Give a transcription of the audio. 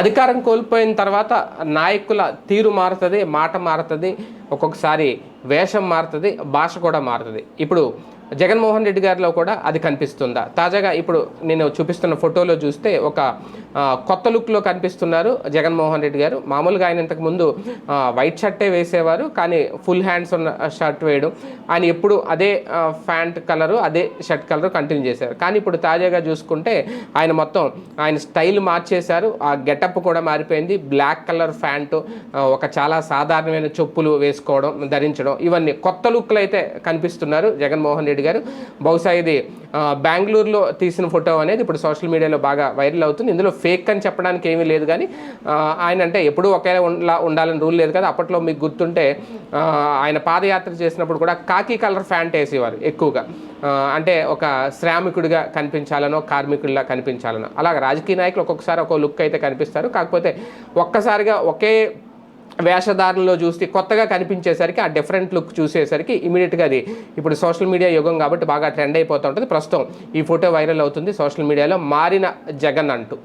అధికారం కోల్పోయిన తర్వాత నాయకుల తీరు మారుతుంది మాట మారుతుంది ఒక్కొక్కసారి వేషం మారుతుంది భాష కూడా మారుతుంది. ఇప్పుడు జగన్మోహన్ రెడ్డి గారిలో కూడా అది కనిపిస్తుందా? తాజాగా ఇప్పుడు నేను చూపిస్తున్న ఫోటోలో చూస్తే ఒక కొత్త లుక్లో కనిపిస్తున్నారు జగన్మోహన్ రెడ్డి గారు. మామూలుగా ఆయన ఇంతకుముందు వైట్ షర్టే వేసేవారు కానీ ఫుల్ హ్యాండ్స్ ఉన్న షర్ట్ వేయడం ఆయన ఎప్పుడు అదే ప్యాంట్ కలరు అదే షర్ట్ కలరు కంటిన్యూ చేశారు. కానీ ఇప్పుడు తాజాగా చూసుకుంటే ఆయన మొత్తం ఆయన స్టైల్ మార్చేశారు. ఆ గెటప్ కూడా మారిపోయింది. బ్లాక్ కలర్ ప్యాంటు ఒక చాలా సాధారణమైన చెప్పులు వేసుకోవడం ధరించడం ఇవన్నీ కొత్త లుక్లు అయితే కనిపిస్తున్నారు జగన్మోహన్ రెడ్డి గారు. బహుశా ఇది బెంగళూరులో తీసిన ఫోటో అనేది ఇప్పుడు సోషల్ మీడియాలో బాగా వైరల్ అవుతుంది. ఇందులో ఫేక్ అని చెప్పడానికి ఏమీ లేదు కానీ ఆయన అంటే ఎప్పుడూ ఒకే ఉండాలని రూల్ లేదు కదా. అప్పట్లో మీకు గుర్తుంటే ఆయన పాదయాత్ర చేసినప్పుడు కూడా కాకి కలర్ ఫ్యాంట్ వేసేవారు ఎక్కువగా. అంటే ఒక శ్రామికుడిగా కనిపించాలనో కార్మికుడిలా కనిపించాలనో. అలాగ రాజకీయ నాయకులు ఒక్కొక్కసారి ఒక్కో లుక్ అయితే కనిపిస్తారు. కాకపోతే ఒక్కసారిగా ఒకే వేషధారణలో చూస్తే కొత్తగా కనిపించేసరికి ఆ డిఫరెంట్ లుక్ చూసేసరికి ఇమీడియట్గా అది ఇప్పుడు సోషల్ మీడియా యుగం కాబట్టి బాగా ట్రెండ్ అయిపోతూ ఉంటుంది. ప్రస్తుతం ఈ ఫోటో వైరల్ అవుతుంది. సోషల్ మీడియాలో మారిన జగన్ అంటూ.